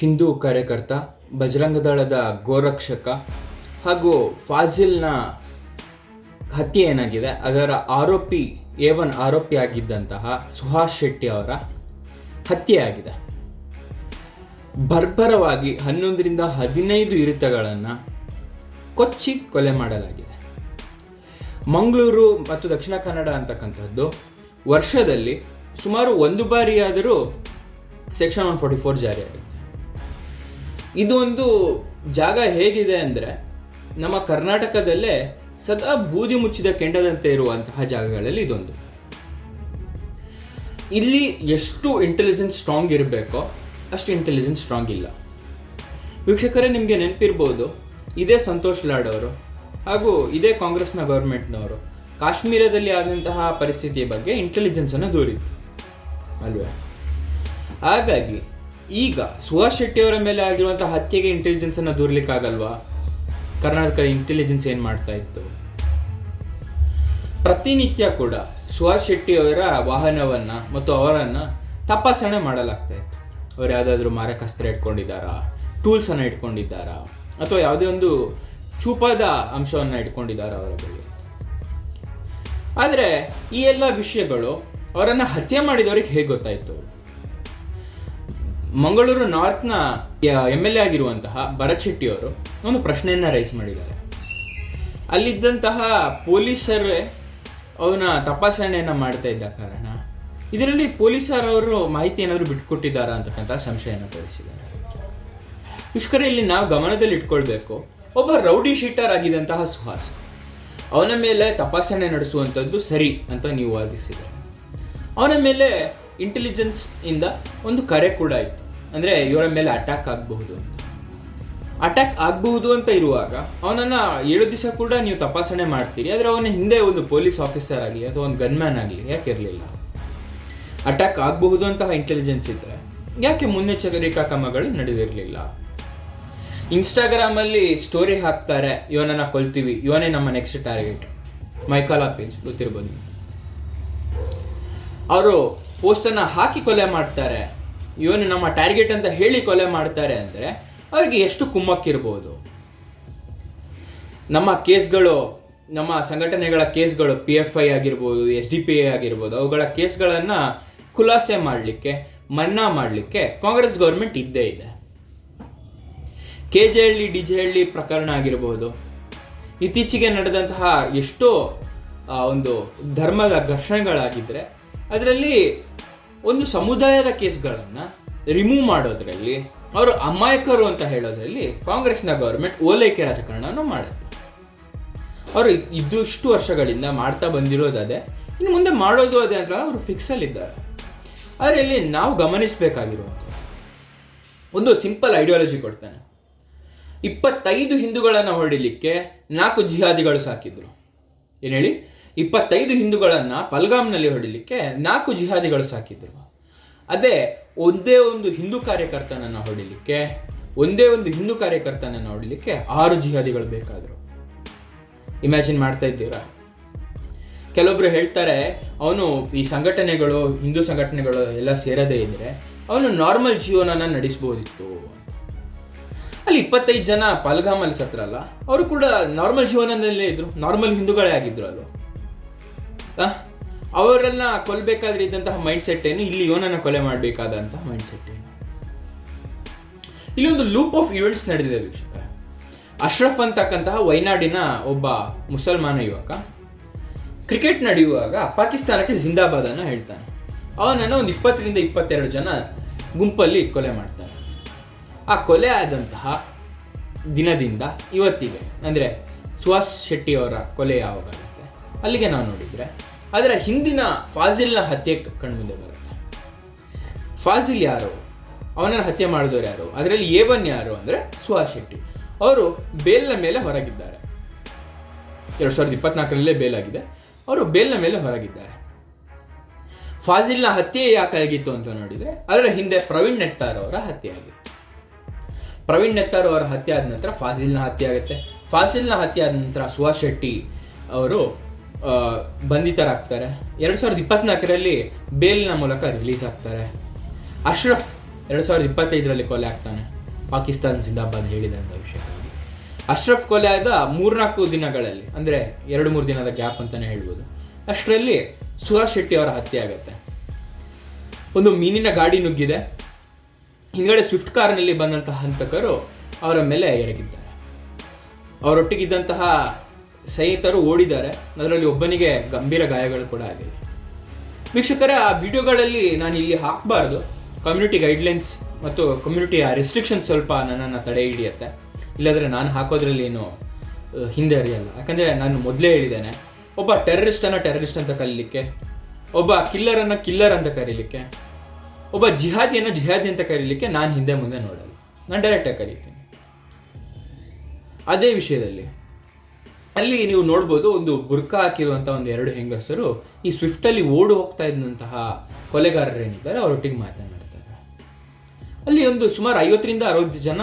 ಹಿಂದೂ ಕಾರ್ಯಕರ್ತ, ಬಜರಂಗದಳದ ಗೋರಕ್ಷಕ ಹಾಗೂ ಫಾಜಿಲ್ನ ಹತ್ಯೆ ಏನಾಗಿದೆ, ಅದರ ಆರೋಪಿ ಏವನ್ ಒನ್ ಆರೋಪಿ ಆಗಿದ್ದಂತಹ ಸುಹಾಸ್ ಶೆಟ್ಟಿ ಅವರ ಹತ್ಯೆಯಾಗಿದೆ ಬರ್ಬರವಾಗಿ ಹನ್ನೊಂದರಿಂದ ಹದಿನೈದು ಇರಿತಗಳನ್ನು ಕೊಚ್ಚಿ ಕೊಲೆ ಮಾಡಲಾಗಿದೆ. ಮಂಗಳೂರು ಮತ್ತು ದಕ್ಷಿಣ ಕನ್ನಡ ಅಂತಕ್ಕಂಥದ್ದು, ವರ್ಷದಲ್ಲಿ ಸುಮಾರು ಒಂದು ಬಾರಿಯಾದರೂ ಸೆಕ್ಷನ್ ಒನ್ ಫೋರ್ಟಿ ಫೋರ್ ಜಾರಿಯಾಗುತ್ತೆ ಇದು ಒಂದು ಜಾಗ ಹೇಗಿದೆ ಅಂದರೆ ನಮ್ಮ ಕರ್ನಾಟಕದಲ್ಲೇ ಸದಾ ಬೂದಿ ಮುಚ್ಚಿದ ಕೆಂಡದಂತೆ ಇರುವಂತಹ ಜಾಗಗಳಲ್ಲಿ ಇದೊಂದು. ಇಲ್ಲಿ ಎಷ್ಟು ಇಂಟೆಲಿಜೆನ್ಸ್ ಸ್ಟ್ರಾಂಗ್ ಇರಬೇಕೋ ಅಷ್ಟು ಇಂಟೆಲಿಜೆನ್ಸ್ ಸ್ಟ್ರಾಂಗ್ ಇಲ್ಲ. ವೀಕ್ಷಕರೇ, ನಿಮಗೆ ನೆನಪಿರ್ಬೋದು, ಇದೇ ಸಂತೋಷ್ ಲಾಡ್ ಅವರು ಹಾಗೂ ಇದೇ ಕಾಂಗ್ರೆಸ್ನ ಗೌರ್ಮೆಂಟ್ನವರು ಕಾಶ್ಮೀರದಲ್ಲಿ ಆದಂತಹ ಪರಿಸ್ಥಿತಿಯ ಬಗ್ಗೆ ಇಂಟೆಲಿಜೆನ್ಸನ್ನು ದೂರಿದ್ರು. ಅಲ್ವೇ? ಹಾಗಾಗಿ ಈಗ ಸುಹಾಸ್ ಶೆಟ್ಟಿ ಅವರ ಮೇಲೆ ಆಗಿರುವಂತಹ ಹತ್ಯೆಗೆ ಇಂಟೆಲಿಜೆನ್ಸನ್ನು ದೂರ್ಲಿಕ್ಕಾಗಲ್ವಾ? ಕರ್ನಾಟಕ ಇಂಟೆಲಿಜೆನ್ಸ್ ಏನು ಮಾಡ್ತಾ ಇತ್ತು? ಪ್ರತಿನಿತ್ಯ ಕೂಡ ಸುಹಾಸ್ ಶೆಟ್ಟಿ ಅವರ ವಾಹನವನ್ನು ಮತ್ತು ಅವರನ್ನು ತಪಾಸಣೆ ಮಾಡಲಾಗ್ತಾ ಇತ್ತು. ಅವ್ರು ಯಾವುದಾದ್ರೂ ಮಾರಕಾಸ್ತ್ರ ಇಟ್ಕೊಂಡಿದ್ದಾರಾ? ಟೂಲ್ಸನ್ನು ಇಟ್ಕೊಂಡಿದ್ದಾರಾ? ಅಥವಾ ಯಾವುದೇ ಒಂದು ಚೂಪಾದ ಅಂಶವನ್ನು ಇಟ್ಕೊಂಡಿದ್ದಾರ ಅವರ ಬಳಿ? ಆದರೆ ಈ ಎಲ್ಲ ವಿಷಯಗಳು ಅವರನ್ನು ಹತ್ಯೆ ಮಾಡಿದವರಿಗೆ ಹೇಗೆ ಗೊತ್ತಾಯಿತು? ಮಂಗಳೂರು ನಾರ್ತ್ನ ಎಂ ಎಲ್ ಎ ಆಗಿರುವಂತಹ ಭರತ್ ಶೆಟ್ಟಿ ಅವರು ಒಂದು ಪ್ರಶ್ನೆಯನ್ನು ರೈಸ್ ಮಾಡಿದ್ದಾರೆ. ಅಲ್ಲಿದ್ದಂತಹ ಪೊಲೀಸರೇ ಅವನ ತಪಾಸಣೆಯನ್ನು ಮಾಡ್ತಾ ಇದ್ದ ಕಾರಣ, ಇದರಲ್ಲಿ ಪೊಲೀಸರವರು ಮಾಹಿತಿ ಏನಾದರೂ ಬಿಟ್ಕೊಟ್ಟಿದ್ದಾರಾ ಅಂತಕ್ಕಂಥ ಸಂಶಯನ ತೋರಿಸಿದ್ದಾರೆ. ಪುಷ್ಕರ ಇಲ್ಲಿ ನಾವು ಗಮನದಲ್ಲಿ ಇಟ್ಕೊಳ್ಬೇಕು, ಒಬ್ಬ ರೌಡಿ ಶೀಟರ್ ಆಗಿದ್ದಂತಹ ಸುಹಾಸ್, ಅವನ ಮೇಲೆ ತಪಾಸಣೆ ನಡೆಸುವಂಥದ್ದು ಸರಿ ಅಂತ ನೀವು ವಾದಿಸಿದ್ದಾರೆ ಅವನ ಮೇಲೆ ಇಂಟೆಲಿಜೆನ್ಸ್ ಇಂದ ಒಂದು ಕರೆ ಕೂಡ ಇತ್ತು. ಅಂದರೆ ಇವರ ಮೇಲೆ ಅಟ್ಯಾಕ್ ಆಗಬಹುದು ಅಂತ. ಅಟ್ಯಾಕ್ ಆಗಬಹುದು ಅಂತ ಇರುವಾಗ ಅವನನ್ನು ಏಳು ದಿವಸ ಕೂಡ ನೀವು ತಪಾಸಣೆ ಮಾಡ್ತೀರಿ. ಆದರೆ ಅವನ ಹಿಂದೆ ಒಂದು ಪೊಲೀಸ್ ಆಫೀಸರ್ ಆಗಲಿ ಅಥವಾ ಒಂದು ಗನ್ಮ್ಯಾನ್ ಆಗಲಿ ಯಾಕೆ ಇರಲಿಲ್ಲ? ಅಟ್ಯಾಕ್ ಆಗಬಹುದು ಅಂತಹ ಇಂಟೆಲಿಜೆನ್ಸ್ ಇದ್ದರೆ ಯಾಕೆ ಮುನ್ನೆಚ್ಚರಿಕಾ ಕ್ರಮಗಳು ನಡೆದಿರಲಿಲ್ಲ? ಇನ್ಸ್ಟಾಗ್ರಾಮಲ್ಲಿ ಸ್ಟೋರಿ ಹಾಕ್ತಾರೆ, ಇವನನ್ನು ಕೊಲ್ತೀವಿ, ಇವನೇ ನಮ್ಮ ನೆಕ್ಸ್ಟ್ ಟಾರ್ಗೆಟ್ ಮೈಕಾಲಾ ಪೇಜ್ ಗೊತ್ತಿರ್ಬೋದು. ಅವರು ಪೋಸ್ಟನ್ನು ಹಾಕಿ ಕೊಲೆ ಮಾಡ್ತಾರೆ. ಇವನು ನಮ್ಮ ಟಾರ್ಗೆಟ್ ಅಂತ ಹೇಳಿ ಕೊಲೆ ಮಾಡ್ತಾರೆ ಅಂದರೆ ಅವ್ರಿಗೆ ಎಷ್ಟು ಕುಮ್ಮಕ್ಕಿರ್ಬೋದು. ನಮ್ಮ ಕೇಸ್ಗಳು, ನಮ್ಮ ಸಂಘಟನೆಗಳ ಕೇಸ್ಗಳು ಪಿ ಎಫ್ ಐ ಆಗಿರ್ಬೋದು ಎಸ್ ಡಿ ಪಿ ಐ ಆಗಿರ್ಬೋದು, ಅವುಗಳ ಕೇಸ್ಗಳನ್ನು ಖುಲಾಸೆ ಮಾಡಲಿಕ್ಕೆ, ಮನ್ನಾ ಮಾಡಲಿಕ್ಕೆ ಕಾಂಗ್ರೆಸ್ ಗೌರ್ಮೆಂಟ್ ಇದ್ದೇ ಇದೆ. K J Halli D J Halli ಪ್ರಕರಣ ಆಗಿರ್ಬೋದು. ಇತ್ತೀಚೆಗೆ ನಡೆದಂತಹ ಎಷ್ಟೋ ಒಂದು ಧರ್ಮದ ಘರ್ಷಣೆಗಳಾಗಿದ್ದರೆ ಅದರಲ್ಲಿ ಒಂದು ಸಮುದಾಯದ ಕೇಸ್ಗಳನ್ನು ರಿಮೂವ್ ಮಾಡೋದ್ರಲ್ಲಿ ಅವರು ಅಮಾಯಕರು ಅಂತ ಹೇಳೋದ್ರಲ್ಲಿ ಕಾಂಗ್ರೆಸ್ನ ಗೌರ್ಮೆಂಟ್ ಓಲೈಕೆ ರಾಜಕಾರಣವನ್ನು ಮಾಡುತ್ತೆ. ಅವರು ಇದಿಷ್ಟು ವರ್ಷಗಳಿಂದ ಮಾಡ್ತಾ ಬಂದಿರೋದು ಇನ್ನು ಮುಂದೆ ಮಾಡೋದು ಅದೇ ಅಂತ ಅವರು ಫಿಕ್ಸಲ್ಲಿದ್ದಾರೆ ಆದರೆ ಇಲ್ಲಿ ನಾವು ಗಮನಿಸಬೇಕಾಗಿರುವಂಥ ಒಂದು ಸಿಂಪಲ್ ಐಡಿಯಾಲಜಿ ಕೊಡ್ತಾನೆ. ಇಪ್ಪತ್ತೈದು ಹಿಂದೂಗಳನ್ನು ಹೊಡಿಲಿಕ್ಕೆ ನಾಲ್ಕು ಜಿಹಾದಿಗಳು ಸಾಕಿದ್ರು. ಏನು ಹೇಳಿ? ಇಪ್ಪತ್ತೈದು ಹಿಂದೂಗಳನ್ನು ಪಲ್ಗಾಮ್ನಲ್ಲಿ ಹೊಡಿಲಿಕ್ಕೆ ನಾಲ್ಕು ಜಿಹಾದಿಗಳು ಸಾಕಿದ್ರು. ಅದೇ ಒಂದೇ ಒಂದು ಹಿಂದೂ ಕಾರ್ಯಕರ್ತನನ್ನು ಹೊಡಿಲಿಕ್ಕೆ, ಒಂದೇ ಒಂದು ಹಿಂದೂ ಕಾರ್ಯಕರ್ತನನ್ನು ಹೊಡಿಲಿಕ್ಕೆ ಆರು ಜಿಹಾದಿಗಳು ಬೇಕಾದರು. ಇಮ್ಯಾಜಿನ್ ಮಾಡ್ತಾ ಇದ್ದೀರಾ? ಕೆಲವೊಬ್ರು ಹೇಳ್ತಾರೆ, ಅವನು ಈ ಸಂಘಟನೆಗಳು, ಹಿಂದೂ ಸಂಘಟನೆಗಳು ಎಲ್ಲ ಸೇರದೇ ಇದ್ರೆ ಅವನು ನಾರ್ಮಲ್ ಜೀವನನ ನಡೆಸ್ಬೋದಿತ್ತು ಅಲ್ಲಿ ಇಪ್ಪತ್ತೈದು ಜನ ಪಲ್ಗಾಮಲ್ಲಿ ಸತ್ರಲ್ಲ ಅವರು ಕೂಡ ನಾರ್ಮಲ್ ಜೀವನದಲ್ಲೇ ಇದ್ರು ನಾರ್ಮಲ್ ಹಿಂದೂಗಳೇ ಆಗಿದ್ರು ಆ? ಅವರನ್ನ ಕೊಲ್ಬೇಕಾದ್ರೆ ಇದ್ದಂತಹ ಮೈಂಡ್ ಸೆಟ್ ಏನು? ಇಲ್ಲಿ ಯೋನನ್ನ ಕೊಲೆ ಮಾಡಬೇಕಾದಂತಹ ಮೈಂಡ್ ಸೆಟ್ ಏನು? ಇಲ್ಲಿ ಒಂದು ಲೂಪ್ ಆಫ್ ಇವೆಂಟ್ಸ್ ನಡೆದಿದೆ ವೀಕ್ಷಕ. ಅಶ್ರಫ್ ಅಂತಕ್ಕಂತಹ ವೈನಾಡಿನ ಒಬ್ಬ ಮುಸಲ್ಮಾನ ಯುವಕ ಕ್ರಿಕೆಟ್ ನಡೆಯುವಾಗ ಪಾಕಿಸ್ತಾನಕ್ಕೆ ಜಿಂದಾಬಾದ್ ಅನ್ನ ಹೇಳ್ತಾನೆ. ಅವನನ್ನು ಒಂದು ಇಪ್ಪತ್ತರಿಂದ ಇಪ್ಪತ್ತೆರಡು ಜನ ಗುಂಪಲ್ಲಿ ಕೊಲೆ ಮಾಡ್ತಾನೆ. ಆ ಕೊಲೆ ಆದಂತಹ ದಿನದಿಂದ ಇವತ್ತಿಗೆ, ಅಂದರೆ ಸುಹಾಸ್ ಶೆಟ್ಟಿ ಅವರ ಕೊಲೆ ಯಾವಾಗ ಅಲ್ಲಿಗೆ ನಾವು ನೋಡಿದರೆ ಅದರ ಹಿಂದಿನ ಫಾಜಿಲ್ನ ಹತ್ಯೆ ಕಣ್ಮುಂದೆ ಬರುತ್ತೆ. ಫಾಜಿಲ್ ಯಾರು? ಅವನನ್ನು ಹತ್ಯೆ ಮಾಡಿದವರು ಯಾರು? ಅದರಲ್ಲಿ ಏವನ್ ಯಾರು ಅಂದರೆ ಸುಹಾಸ್ ಶೆಟ್ಟಿ. ಅವರು ಬೇಲ್ನ ಮೇಲೆ ಹೊರಗಿದ್ದಾರೆ. ಎರಡು ಸಾವಿರದ ಇಪ್ಪತ್ನಾಲ್ಕರಲ್ಲೇ ಬೇಲಾಗಿದೆ ಅವರು ಬೇಲ್ನ ಮೇಲೆ ಹೊರಗಿದ್ದಾರೆ. ಫಾಜಿಲ್ನ ಹತ್ಯೆ ಯಾಕಾಗಿತ್ತು ಅಂತ ನೋಡಿದರೆ, ಅದರ ಹಿಂದೆ ಪ್ರವೀಣ್ ನೆಟ್ಟಾರ್ ಅವರ ಹತ್ಯೆ ಆಗಿತ್ತು. ಪ್ರವೀಣ್ ನೆತ್ತಾರ್ ಅವರ ಹತ್ಯೆ ಆದ ನಂತರ ಫಾಜಿಲ್ನ ಹತ್ಯೆ ಆಗುತ್ತೆ. ಫಾಜಿಲ್ನ ಹತ್ಯೆ ಆದ ನಂತರ ಸುಹಾಸ್ ಶೆಟ್ಟಿ ಅವರು ಬಂಧಿತರಾಗ್ತಾರೆ. ಎರಡು ಸಾವಿರದ ಇಪ್ಪತ್ನಾಲ್ಕರಲ್ಲಿ ಬೇಲ್ನ ಮೂಲಕ ರಿಲೀಸ್ ಆಗ್ತಾರೆ. ಅಶ್ರಫ್ ಎರಡು ಸಾವಿರದ ಇಪ್ಪತ್ತೈದರಲ್ಲಿ ಕೊಲೆ ಆಗ್ತಾನೆ. ಪಾಕಿಸ್ತಾನ್ ಜಿಂದಾಬಾದ್ ಹೇಳಿದಂಥ ವಿಷಯ. ಅಶ್ರಫ್ ಕೊಲೆ ಆದ ಮೂರ್ನಾಲ್ಕು ದಿನಗಳಲ್ಲಿ, ಅಂದರೆ ಎರಡು ಮೂರು ದಿನದ ಗ್ಯಾಪ್ ಅಂತಲೇ ಹೇಳ್ಬೋದು. ಅಷ್ಟರಲ್ಲಿ ಸುಹಾಸ್ ಶೆಟ್ಟಿ ಅವರ ಹತ್ಯೆ ಆಗುತ್ತೆ. ಒಂದು ಮೀನಿನ ಗಾಡಿ ನುಗ್ಗಿದೆ. ಹಿಂದ್ಗಡೆ ಸ್ವಿಫ್ಟ್ ಕಾರ್ನಲ್ಲಿ ಬಂದಂತಹ ಹಂತಕರು ಅವರ ಮೇಲೆ ಎರಗಿದ್ದಾರೆ. ಅವರೊಟ್ಟಿಗಿದ್ದಂತಹ ಸೈನಿಕರು ಓಡಿದ್ದಾರೆ. ಅದರಲ್ಲಿ ಒಬ್ಬನಿಗೆ ಗಂಭೀರ ಗಾಯಗಳು ಕೂಡ ಆಗಿದೆ ವೀಕ್ಷಕರೇ, ಆ ವಿಡಿಯೋಗಳಲ್ಲಿ ನಾನು ಇಲ್ಲಿ ಹಾಕಬಾರ್ದು. ಕಮ್ಯುನಿಟಿ ಗೈಡ್ಲೈನ್ಸ್ ಮತ್ತು ಕಮ್ಯುನಿಟಿಯ ರೆಸ್ಟ್ರಿಕ್ಷನ್ ಸ್ವಲ್ಪ ನನ್ನನ್ನು ತಡೆ ಹಿಡಿಯುತ್ತೆ. ಇಲ್ಲದ್ರೆ ನಾನು ಹಾಕೋದ್ರಲ್ಲಿ ಏನು ಹಿಂದೆ ಅರಿಯಲ್ಲ ಯಾಕಂದರೆ ನಾನು ಮೊದಲೇ ಹೇಳಿದ್ದೇನೆ, ಒಬ್ಬ ಟೆರರಿಸ್ಟನ್ನು ಟೆರರಿಸ್ಟ್ ಅಂತ ಕರೀಲಿಕ್ಕೆ, ಒಬ್ಬ ಕಿಲ್ಲರನ್ನು ಕಿಲ್ಲರ್ ಅಂತ ಕರೀಲಿಕ್ಕೆ, ಒಬ್ಬ ಜಿಹಾದಿಯನ್ನು ಜಿಹಾದಿ ಅಂತ ಕರೀಲಿಕ್ಕೆ ನಾನು ಹಿಂದೆ ಮುಂದೆ ನೋಡಲ್ಲ. ನಾನು ಡೈರೆಕ್ಟಾಗಿ ಕರೀತೀನಿ. ಅದೇ ವಿಷಯದಲ್ಲಿ ಅಲ್ಲಿ ನೀವು ನೋಡ್ಬೋದು ಒಂದು ಬುರ್ಕಾ ಹಾಕಿರುವಂಥ ಒಂದು ಎರಡು ಹೆಂಗಸರು ಈ ಸ್ವಿಫ್ಟಲ್ಲಿ ಓಡಿ ಹೋಗ್ತಾ ಇದ್ದಂತಹ ಕೊಲೆಗಾರರೇನಿದ್ದಾರೆ ಅವರೊಟ್ಟಿಗೆ ಮಾತನಾಡ್ತಾರೆ. ಅಲ್ಲಿ ಒಂದು ಸುಮಾರು ಐವತ್ತರಿಂದ ಅರವತ್ತು ಜನ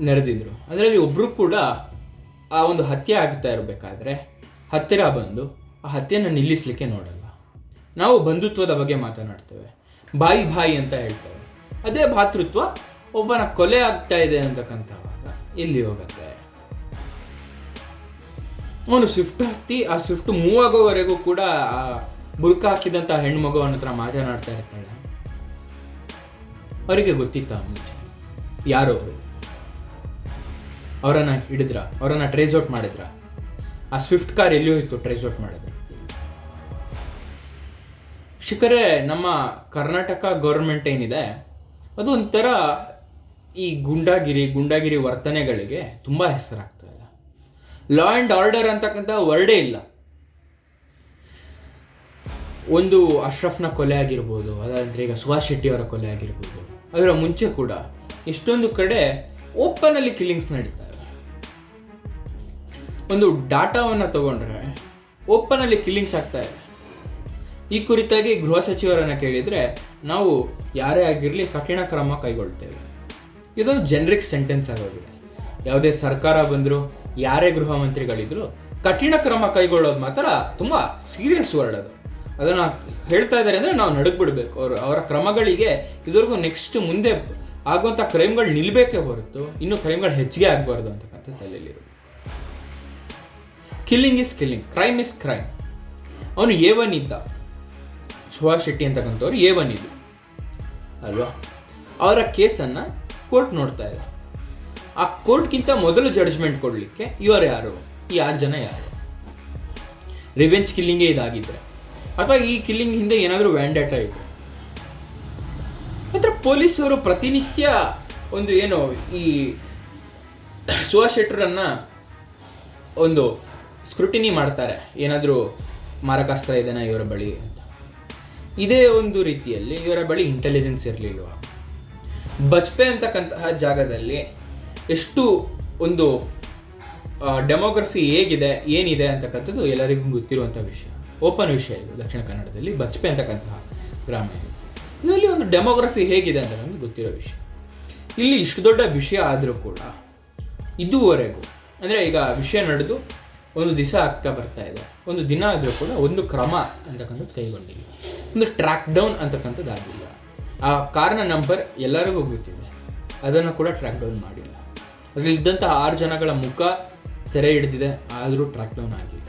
ನೆರೆದಿದ್ರು. ಅದರಲ್ಲಿ ಒಬ್ಬರು ಕೂಡ ಆ ಒಂದು ಹತ್ಯೆ ಆಗ್ತಾ ಇರಬೇಕಾದ್ರೆ ಹತ್ತಿರ ಬಂದು ಆ ಹತ್ಯೆಯನ್ನು ನಿಲ್ಲಿಸಲಿಕ್ಕೆ ನೋಡಲ್ಲ. ನಾವು ಬಂಧುತ್ವದ ಬಗ್ಗೆ ಮಾತನಾಡ್ತೇವೆ. ಬಾಯಿ ಬಾಯಿ ಅಂತ ಹೇಳ್ತೇವೆ. ಅದೇ ಭಾತೃತ್ವ ಒಬ್ಬನ ಕೊಲೆ ಆಗ್ತಾ ಇದೆ ಅಂತಕ್ಕಂಥವಾಗ ಇಲ್ಲಿ ಹೋಗುತ್ತೆ. ಅವನು ಸ್ವಿಫ್ಟ್ ಹತ್ತಿ, ಆ ಸ್ವಿಫ್ಟ್ ಮೂವ್ ಆಗೋವರೆಗೂ ಕೂಡ ಆ ಬುರ್ಕ ಹಾಕಿದಂಥ ಹೆಣ್ಣು ಮಗುವನ ಹತ್ರ ಮಾತನಾಡ್ತಾ ಇರ್ತಾಳೆ. ಅವರಿಗೆ ಗೊತ್ತಿತ್ತ ಮುಂಚೆ ಯಾರು ಅವರು? ಅವರನ್ನ ಹಿಡಿದ್ರ? ಅವರನ್ನ ಟ್ರೇಸ್ ಔಟ್ ಮಾಡಿದ್ರ? ಆ ಸ್ವಿಫ್ಟ್ ಕಾರ್ ಎಲ್ಲಿ ಹೋಯ್ತು ಟ್ರೇಸ್ ಔಟ್ ಮಾಡಿದ್ರು. ಶಿಖರೆ, ನಮ್ಮ ಕರ್ನಾಟಕ ಗೌರ್ಮೆಂಟ್ ಏನಿದೆ, ಅದು ಒಂಥರ ಈ ಗುಂಡಾಗಿರಿ ಗುಂಡಾಗಿರಿ ವರ್ತನೆಗಳಿಗೆ ತುಂಬ ಹೆಸರಾಗ್ತಾ ಇದೆ ಲಾ ಆ್ಯಂಡ್ ಆರ್ಡರ್ ಅಂತಕ್ಕಂಥ ವರ್ಡೇ ಇಲ್ಲ. ಒಂದು ಅಶ್ರಫ್ನ ಕೊಲೆ ಆಗಿರ್ಬೋದು, ಅದಾದ್ರೆ ಈಗ ಸುಭಾಷ್ ಶೆಟ್ಟಿ ಅವರ ಕೊಲೆ ಆಗಿರ್ಬೋದು, ಅದರ ಮುಂಚೆ ಕೂಡ ಎಷ್ಟೊಂದು ಕಡೆ ಓಪನ್ ಅಲ್ಲಿ ಕಿಲ್ಲಿಂಗ್ಸ್ ಇದೆ ಒಂದು ಡಾಟಾವನ್ನು ತಗೊಂಡ್ರೆ ಓಪನ್ ಅಲ್ಲಿ ಕಿಲ್ಲಿಂಗ್ಸ್ ಆಗ್ತಾ ಇದೆ. ಈ ಕುರಿತಾಗಿ ಗೃಹ ಸಚಿವರನ್ನ ಕೇಳಿದ್ರೆ ನಾವು ಯಾರೇ ಆಗಿರಲಿ ಕಠಿಣ ಕ್ರಮ ಕೈಗೊಳ್ತೇವೆ. ಇದೊಂದು ಜೆನರಿಕ್ ಸೆಂಟೆನ್ಸ್ ಆಗೋಗಿದೆ. ಯಾವುದೇ ಸರ್ಕಾರ ಬಂದರೂ ಯಾರೇ ಗೃಹ ಮಂತ್ರಿಗಳಿದ್ರು ಕಠಿಣ ಕ್ರಮ ಕೈಗೊಳ್ಳೋದು ಮಾತ್ರ ತುಂಬ ಸೀರಿಯಸ್ ವರ್ಡ್ ಅದು. ಅದನ್ನು ಹೇಳ್ತಾ ಇದ್ದಾರೆ ಅಂದರೆ ನಾವು ನಡುಗ್ಬಿಡ್ಬೇಕು. ಅವರು ಅವರ ಕ್ರಮಗಳಿಗೆ ಇದುವರೆಗೂ ನೆಕ್ಸ್ಟ್ ಮುಂದೆ ಆಗುವಂಥ ಕ್ರೈಮ್ಗಳು ನಿಲ್ಲಬೇಕೇ ಹೊರತು ಇನ್ನು ಕ್ರೈಮ್ಗಳು ಹೆಚ್ಚಿಗೆ ಆಗಬಾರ್ದು ಅಂತಕ್ಕಂಥ ತಲೆಯಲ್ಲಿರೋದು. Killing is killing crime is crime ಅವನು ಎ ಒನ್ ಇದ್ದ? ಸುಭಾಷ್ ಶೆಟ್ಟಿ ಅಂತಕ್ಕಂಥವ್ರು ಎ ಒನ್ ಇದು ಅಲ್ವಾ? ಅವರ ಕೇಸನ್ನು ಕೋರ್ಟ್ ನೋಡ್ತಾ ಇದೆ ಆ ಕೋರ್ಟ್ಗಿಂತ ಮೊದಲು ಜಡ್ಜ್ಮೆಂಟ್ ಕೊಡಲಿಕ್ಕೆ ಇವರು ಯಾರು? ಈ ಆರು ಜನ ಯಾರು? ರಿವೆಂಜ್ ಕಿಲ್ಲಿಂಗೇ ಇದಾಗಿದ್ರೆ. ಅಥವಾ ಈ ಕಿಲ್ಲಿಂಗ್ ಹಿಂದೆ ಏನಾದರೂ ವ್ಯಾಂಡೇಟ ಇದೆ ಮಾತ್ರ ಪೊಲೀಸರು ಪ್ರತಿನಿತ್ಯ ಒಂದು ಏನು ಈ ಸುಹಾಸ್ ಒಂದು ಸ್ಕ್ರೂಟಿನಿ ಮಾಡ್ತಾರೆ. ಏನಾದರೂ ಮಾರಕಾಸ್ತ್ರ ಇದೆನಾ ಇವರ ಬಳಿ ಅಂತ. ಇದೇ ಒಂದು ರೀತಿಯಲ್ಲಿ ಇವರ ಬಳಿ ಇಂಟೆಲಿಜೆನ್ಸ್ ಇರಲಿಲ್ವ? ಬಜ್ಪೆ ಅಂತಕ್ಕಂತಹ ಜಾಗದಲ್ಲಿ ಎಷ್ಟು ಒಂದು ಡೆಮೋಗ್ರಫಿ ಹೇಗಿದೆ, ಏನಿದೆ ಅಂತಕ್ಕಂಥದ್ದು ಎಲ್ಲರಿಗೂ ಗೊತ್ತಿರುವಂಥ ವಿಷಯ. ಓಪನ್ ವಿಷಯ ಇದು, ದಕ್ಷಿಣ ಕನ್ನಡದಲ್ಲಿ ಬಜ್ಪೆ ಅಂತಕ್ಕಂತಹ ಗ್ರಾಮ ಇದು. ಇದರಲ್ಲಿ ಒಂದು ಡೆಮೋಗ್ರಫಿ ಹೇಗಿದೆ ಅಂತ ನಮ್ಗೆ ಗೊತ್ತಿರೋ ವಿಷಯ. ಇಲ್ಲಿ ಇಷ್ಟು ದೊಡ್ಡ ವಿಷಯ ಆದರೂ ಕೂಡ, ಇದುವರೆಗೂ, ಅಂದರೆ ಈಗ ವಿಷಯ ನಡೆದು ಒಂದು ದಿವಸ ಆಗ್ತಾ ಬರ್ತಾ ಇದೆ. ಒಂದು ದಿನ ಆದರೂ ಕೂಡ ಒಂದು ಕ್ರಮ ಅಂತಕ್ಕಂಥದ್ದು ಕೈಗೊಂಡಿಲ್ಲ ಒಂದು ಟ್ರ್ಯಾಕ್ ಡೌನ್ ಅಂತಕ್ಕಂಥದ್ದು ಆಗಿಲ್ಲ ಆ ಕಾರಣ ನಂಬರ್ ಎಲ್ಲರಿಗೂ ಗೊತ್ತಿದೆ. ಅದನ್ನು ಕೂಡ ಟ್ರ್ಯಾಕ್ ಡೌನ್ ಮಾಡಿಲ್ಲ. ಅದರಲ್ಲಿ ಇದ್ದಂಥ ಆರು ಜನಗಳ ಮುಖ ಸೆರೆ ಹಿಡಿದಿದೆ, ಆದರೂ ಟ್ರ್ಯಾಕ್ ಡೌನ್ ಆಗಿಲ್ಲ.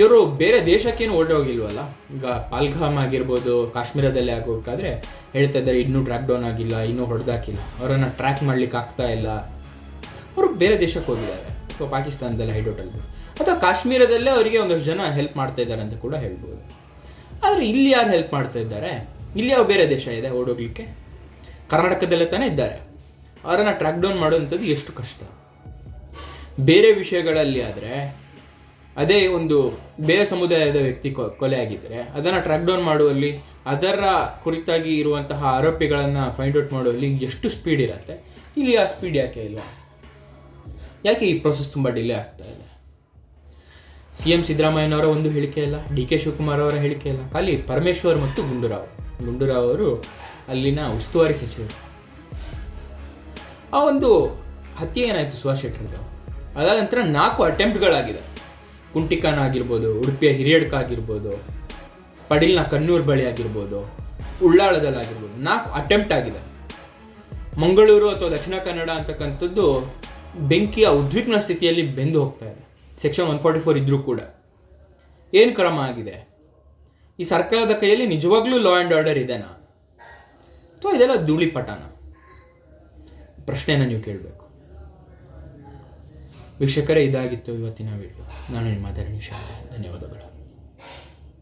ಇವರು ಬೇರೆ ದೇಶಕ್ಕೇನು ಹೋಗಿಲ್ವಲ್ಲ? ಈಗ ಪಾಲ್ಘಾಮ್ ಆಗಿರ್ಬೋದು, ಕಾಶ್ಮೀರದಲ್ಲಿ ಆಗೋಕ್ಕಾದ್ರೆ ಹೇಳ್ತಾ ಇದ್ದಾರೆ, ಇನ್ನೂ ಟ್ರ್ಯಾಕ್ ಡೌನ್ ಆಗಿಲ್ಲ, ಇನ್ನೂ ಹೊಡೆದಾಕಿಲ್ಲ. ಅವರನ್ನು ಟ್ರ್ಯಾಕ್ ಮಾಡ್ಲಿಕ್ಕೆ ಆಗ್ತಾ ಇಲ್ಲ. ಅವರು ಬೇರೆ ದೇಶಕ್ಕೆ ಹೋಗಿದ್ದಾರೆ. ಸೊ ಪಾಕಿಸ್ತಾನದಲ್ಲಿ ಹೈಡೋಟಲ್ದು ಅಥವಾ ಕಾಶ್ಮೀರದಲ್ಲೇ ಅವರಿಗೆ ಒಂದಷ್ಟು ಜನ ಹೆಲ್ಪ್ ಮಾಡ್ತಾ ಇದ್ದಾರೆ ಅಂತ ಕೂಡ ಹೇಳ್ಬೋದು. ಆದರೆ ಇಲ್ಲಿ ಯಾರು ಹೆಲ್ಪ್ ಮಾಡ್ತಾ ಇದ್ದಾರೆ? ಇಲ್ಲಿ ಯಾವ ಬೇರೆ ದೇಶ ಇದೆ ಓಡೋಗ್ಲಿಕ್ಕೆ? ಕರ್ನಾಟಕದಲ್ಲೇ ತಾನೇ ಇದ್ದಾರೆ. ಅವರನ್ನು ಟ್ರ್ಯಾಕ್ ಡೌನ್ ಮಾಡುವಂಥದ್ದು ಎಷ್ಟು ಕಷ್ಟ. ಬೇರೆ ವಿಷಯಗಳಲ್ಲಿ ಆದರೆ, ಅದೇ ಒಂದು ಬೇರೆ ಸಮುದಾಯದ ವ್ಯಕ್ತಿ ಕೊಲೆ ಆಗಿದ್ದರೆ ಅದನ್ನು ಟ್ರ್ಯಾಕ್ ಡೌನ್ ಮಾಡುವಲ್ಲಿ, ಅದರ ಕುರಿತಾಗಿ ಇರುವಂತಹ ಆರೋಪಿಗಳನ್ನು ಫೈಂಡ್ ಔಟ್ ಮಾಡುವಲ್ಲಿ ಎಷ್ಟು ಸ್ಪೀಡ್ ಇರುತ್ತೆ, ಇಲ್ಲಿ ಆ ಸ್ಪೀಡ್ ಯಾಕೆ ಇಲ್ಲ ಯಾಕೆ ಈ ಪ್ರೊಸೆಸ್ ತುಂಬ ಡಿಲೇ ಆಗ್ತಾ ಇದೆ? ಸಿ ಎಂ ಸಿದ್ದರಾಮಯ್ಯನವರ ಒಂದು ಹೇಳಿಕೆ ಇಲ್ಲ ಡಿ ಕೆ ಶಿವಕುಮಾರ್ ಅವರ ಹೇಳಿಕೆ ಇಲ್ಲ ಖಾಲಿ ಪರಮೇಶ್ವರ್ ಮತ್ತು ಗುಂಡೂರಾವ್. ಗುಂಡೂರಾವ್ ಅವರು ಅಲ್ಲಿನ ಉಸ್ತುವಾರಿ ಸಚಿವರು. ಆ ಒಂದು ಹತ್ಯೆ ಏನಾಯಿತು ಸುಭಾಷ್ ಶೆಟ್ಟರ್ದು? ಅದಾದ ನಂತರ ನಾಲ್ಕು ಅಟೆಂಪ್ಟ್ಗಳಾಗಿದೆ ಕುಂಟಿಕಾನ ಆಗಿರ್ಬೋದು ಉಡುಪಿಯ ಹಿರಿಯಡ್ಕ ಆಗಿರ್ಬೋದು ಪಡಿಲ್ನ ಕಣ್ಣೂರು ಬಳಿ ಆಗಿರ್ಬೋದು ಉಳ್ಳಾಳದಲ್ಲಾಗಿರ್ಬೋದು, ನಾಲ್ಕು ಅಟೆಂಪ್ಟ್ ಆಗಿದೆ ಮಂಗಳೂರು ಅಥವಾ ದಕ್ಷಿಣ ಕನ್ನಡ ಅಂತಕ್ಕಂಥದ್ದು ಬೆಂಕಿಯ ಉದ್ವಿಗ್ನ ಸ್ಥಿತಿಯಲ್ಲಿ ಬೆಂದು ಹೋಗ್ತಾ ಇದೆ. ಸೆಕ್ಷನ್ ಒನ್ ಫಾರ್ಟಿ ಫೋರ್ ಇದ್ರೂ ಕೂಡ. ಏನು ಕ್ರಮ ಆಗಿದೆ? ಈ ಸರ್ಕಾರದ ಕೈಯಲ್ಲಿ ನಿಜವಾಗ್ಲೂ ಲಾ ಆ್ಯಂಡ್ ಆರ್ಡರ್ ಇದೆನಾ? ಅಥವಾ ಇದೆಲ್ಲ ಧೂಳಿಪಟನ? ಪ್ರಶ್ನೆನ ನೀವು ಕೇಳಬೇಕು. ವೀಕ್ಷಕರೇ ಇದಾಗಿತ್ತು ಇವತ್ತಿನ ವಿಡಿಯೋ ನಾನು ನಿಮ್ಮ ಧರಣಿ ಶಾಲೆ. ಧನ್ಯವಾದಗಳು.